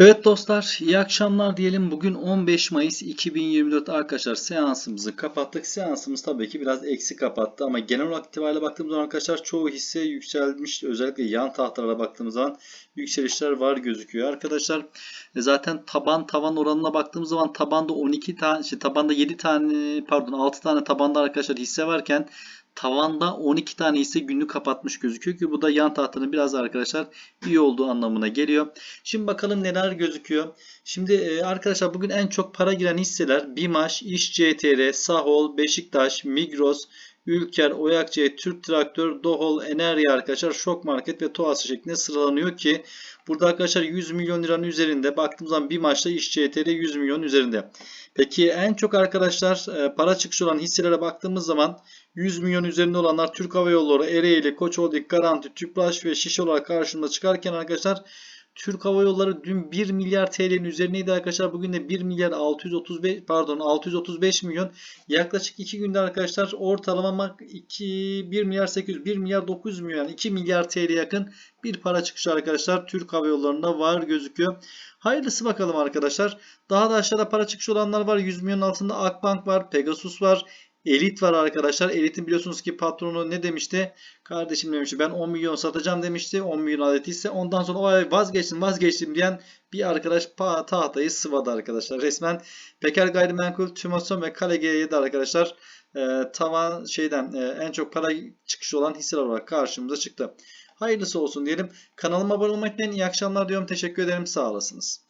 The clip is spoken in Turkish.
Evet dostlar, iyi akşamlar diyelim. Bugün 15 Mayıs 2024 arkadaşlar seansımızı kapattık. Seansımız tabii ki biraz eksi kapattı ama genel olarak itibariyle baktığımız zaman arkadaşlar çoğu hisse yükselmiş. Özellikle yan tahtalara baktığımız zaman yükselişler var gözüküyor. Arkadaşlar e, zaten taban tavan oranına baktığımız zaman tabanda 12 tane, şey, tabanda 7 tane pardon 6 tane tabanda arkadaşlar hisse varken tavanda 12 tane hisse günlük kapatmış gözüküyor ki bu da yan tahtanın biraz arkadaşlar iyi olduğu anlamına geliyor. Şimdi bakalım neler gözüküyor. Şimdi e, arkadaşlar bugün en çok para giren hisseler BİMAŞ, İş CTR, Sahol, Beşiktaş, Migros, Ülker, Oyakçe, Türk Traktör, Dohol, Enerji arkadaşlar Şok Market ve Toası şeklinde sıralanıyor ki burada arkadaşlar 100 milyon liranın üzerinde baktığımız zaman BİMAŞ'ta İş CTR 100 milyon üzerinde. Peki en çok arkadaşlar e, para çıkışı olan hisselere baktığımız zaman 100 milyon üzerinde olanlar Türk Hava Yolları, Ereğli, Koç Holding, Garanti, Tüpraş ve Şiş olarak karşımıza çıkarken arkadaşlar Türk Hava Yolları dün 1 milyar TL'nin üzerineydi arkadaşlar. Bugün de 1 milyar 635 pardon 635 milyon. Yaklaşık 2 günde arkadaşlar ortalama 2 1 milyar 800 1 milyar 900 milyon yani 2 milyar TL yakın bir para çıkışı arkadaşlar Türk Hava Yolları'nda var gözüküyor. Hayırlısı bakalım arkadaşlar. Daha da aşağıda para çıkışı olanlar var. 100 milyon altında Akbank var, Pegasus var, Elit var arkadaşlar. Elit'in biliyorsunuz ki patronu ne demişti? Kardeşim demişti ben 10 milyon satacağım demişti. 10 milyon adet ise ondan sonra o vazgeçtim vazgeçtim diyen bir arkadaş tahtayı sıvadı arkadaşlar. Resmen Peker Gayrimenkul, Tümason ve Kale G7 arkadaşlar e, tavan şeyden e, en çok para çıkışı olan hisseler olarak karşımıza çıktı. Hayırlısı olsun diyelim. Kanalıma abone olmayı unutmayın. İyi akşamlar diyorum. Teşekkür ederim. Sağ olasınız.